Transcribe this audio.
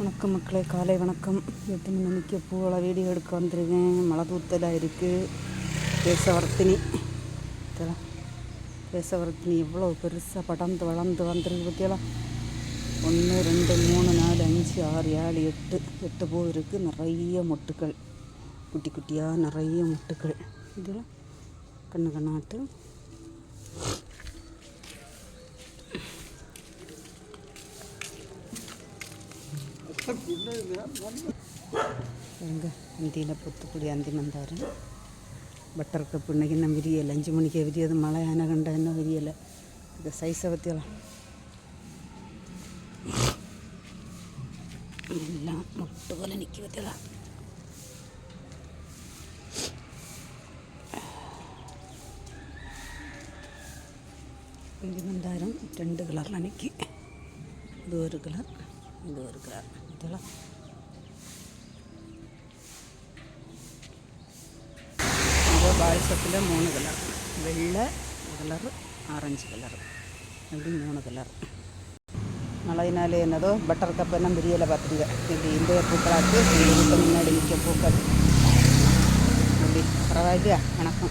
வணக்கம் மக்களே காலை வணக்கம். எத்தனை மணிக்கு பூவளை வீடியோ எடுக்க வந்திருக்கேன். மழை தூத்தலாக இருக்குது தேசவர்த்தினி இதெல்லாம் தேசவர்த்தினி எவ்வளோ பெருசாக படர்ந்து வளர்ந்து வந்திருக்கு பற்றியெல்லாம் ஒன்று ரெண்டு மூணு நாலு அஞ்சு ஆறு ஏழு எட்டு. எட்டு பூ இருக்குது நிறைய மொட்டுக்கள். குட்டி குட்டியாக நிறைய மொட்டுக்கள். இதெல்லாம் கண்ணு கண்ணாட்டு. எங்க அந்தியில் പുത്തുക്കുടി അന്തി മന്ദാരം ബട്ടർ കപ്പ് ഉണ്ടെങ്കിൽ ഞാൻ വിരിയല്ല അഞ്ച് മണിക്ക് വിരിയത് മഴ ആന കണ്ട എന്നെ വിരിയല്ല ഇത് സൈസ് പറ്റിയുള്ള എല്ലാം മുട്ടുപോലെ എനിക്ക് പറ്റിയതാ അന്തി മന്ദാരം രണ്ട് കളറിൽ എനിക്ക് ഇത് ഒരു കളർ ഇത് ഒരു കളർ തിള ഇത് പായസത്തിൽ മൂന്ന് കളർ വെള്ള കളർ ആറഞ്ച് കളർ ഇത് മൂന്ന് കളർ നളതിനാൽ എന്നത് ബട്ടർ കപ്പനം വിരിയല പത്രിക ഇത് ഇന്ത്യ പൂക്കളാക്ക് മുന്നാടി മിക്ക പൂക്കൾ. പ്രവാച വണക്കം